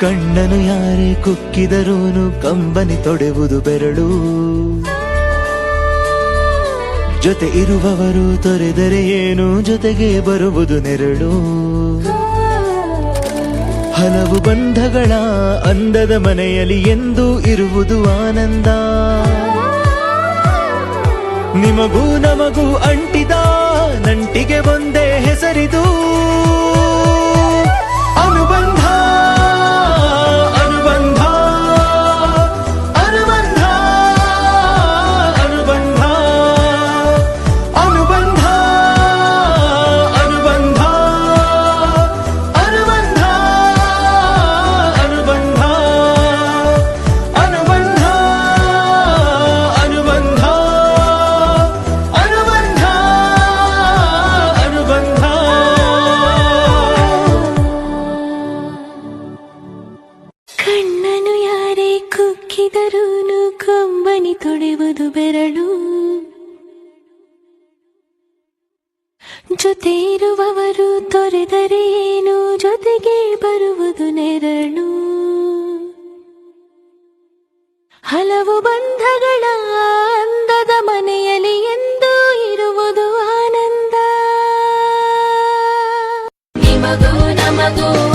ಕಣ್ಣನು ಯಾರೇ ಕುಕ್ಕಿದರೂನು ಕಂಬನಿ ತೊಡೆವುದು ಬೆರಳು. ಜೊತೆ ಇರುವವರು ತೊರೆದರೆ ಏನು, ಜೊತೆಗೆ ಬರುವುದು ನೆರಳು. ಹಲವು ಬಂಧಗಳ ಅಂದದ ಮನೆಯಲ್ಲಿ ಎಂದು ಇರುವುದು ಆನಂದ. ನಿಮಗೂ ನಮಗೂ ಅಂಟಿದ ನಂಟಿಗೆ ಒಂದೇ ಬೆರಳು ಜೊತೆ ಇರುವವರು ತೊರೆದರೆ ಏನು? ಜೊತೆಗೆ ಬರುವುದು ನೆರಳು. ಹಲವು ಬಂಧಗಳ ಅಂದದ ಮನೆಯಲ್ಲಿ ಎಂದು ಇರುವುದು ಆನಂದ. ನಿಮಗೂ ನಮಗೂ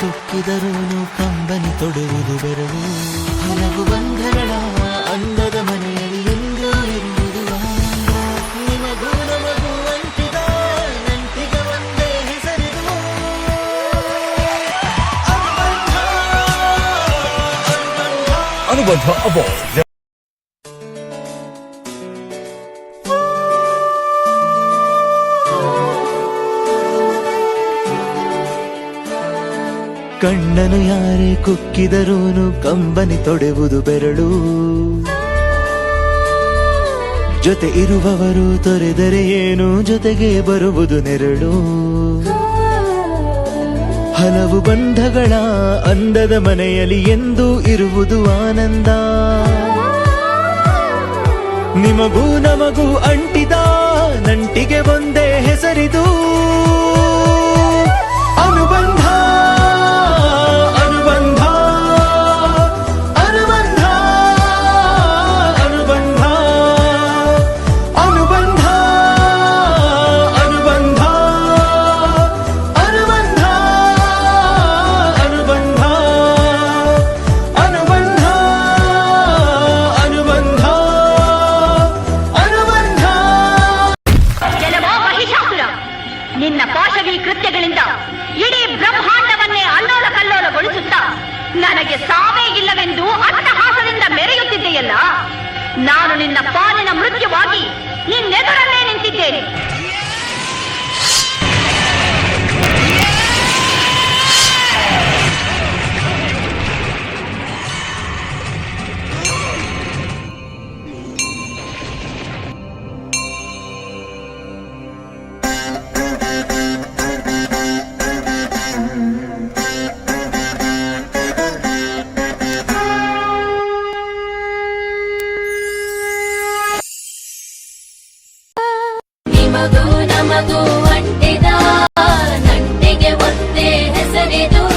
ಕುಕ್ಕಿದರೂನು ಕಂಬನಿ ತೊಡುವುದು ಬೆರಳು ಹಲವು ಬಂಧಗಳ ಅಂದದ ಮನೆಯಲ್ಲಿ ಎಂದೂ ಇರುವುದು. ನಿಮಗೂ ಹೆಸರಿದು ಅನುಬಂಧ, ಅನುಬಂಧ. ಕಣ್ಣನು ಯಾರೇ ಕುಕ್ಕಿದರೂನು ಕಂಬನಿ ತೊಡೆವುದು ಬೆರಳು. ಜೊತೆ ಇರುವವರು ತೊರೆದರೆ ಏನು, ಜೊತೆಗೆ ಬರುವುದು ನೆರಳು. ಹಲವು ಬಂಧಗಳ ಅಂದದ ಮನೆಯಲ್ಲಿ ಎಂದು ಇರುವುದು ಆನಂದ. ನಿಮಗೂ ನಮಗೂ ಅಂಟಿದ ಸಾವೇ ಇಲ್ಲವೆಂದು ಅಟ್ಟಹಾಸದಿಂದ ಮೆರೆಯುತ್ತಿದ್ದೆಯಲ್ಲ? ನಾನು ನಿನ್ನ ಪಾಲಿನ ಮೃತ್ಯುವಾಗಿ ನಿನ್ನೆದುರಲ್ಲೇ ನಿಂತಿದ್ದೇನೆ. ಮಗು ನಮಗೂ ಅಂಟಿದ ನಂಟಿಗೆ ಒಂದೇ ಹೆಸರಿದು.